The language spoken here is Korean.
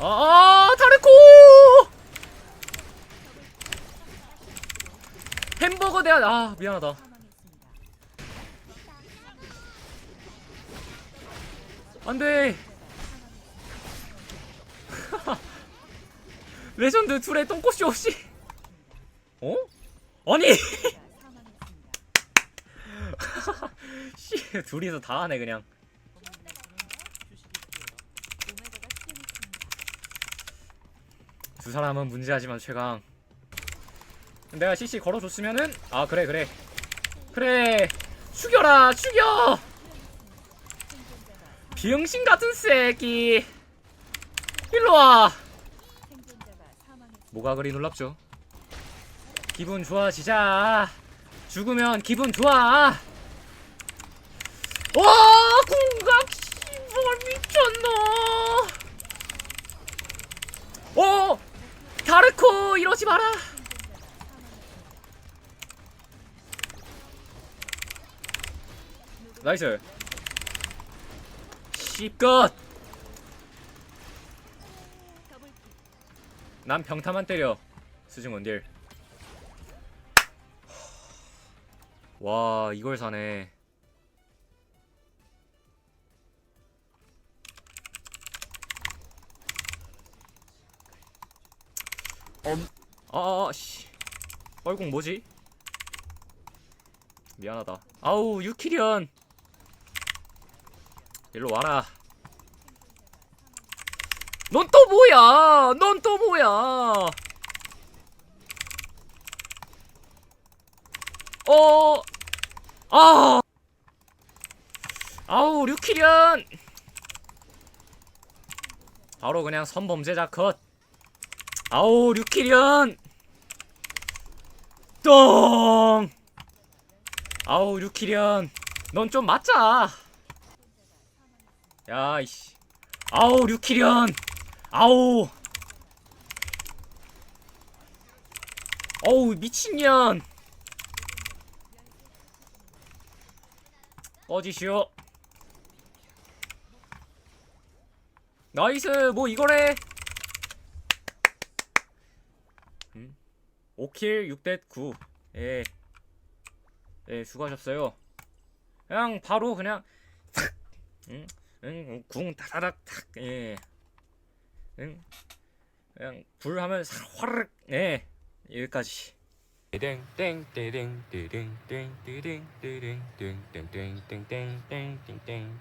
아, 다르코! 햄버거 대한 아, 미안하다. 안 돼. 레전드 둘의 똥꼬쇼 없이. 어? 아니! 씨, 둘이서 다 하네 그냥. 두 사람은 문제하지만 최강. 내가 CC 걸어줬으면은 아 그래 그래. 그래. 죽여라 죽여! 비응신 같은 새끼. 일로 와. 뭐가 그리 놀랍죠? 기분 좋아지자. 죽으면 기분 좋아. 와 궁각 씨발 미쳤노 어 다르코 이러지 마라 나이스 씨껏 난 병타만 때려 수중 원 딜. 와 이걸 사네. 엄, 아, 아, 씨, 얼공 뭐지? 미안하다. 아우 유키리언, 일로 와라. 넌 또 뭐야? 넌 또 뭐야? 어, 아, 아우 류키련. 바로 그냥 선범죄자 컷. 아우 류키련. 똥. 아우 류키련. 넌좀 맞자. 야 이씨. 아우 류키련. 아우. 어우 미친년. 꺼지시오. 나이스 뭐 이거래. 음? 5킬 6대 9. 예. 예 수고하셨어요. 그냥 바로 그냥 응? 응, 궁 다다닥 탁. 예. 응? 그냥 불 하면 사- 화르륵. 예. 여기까지. 땡땡땡땡땡땡땡땡땡땡땡땡땡땡땡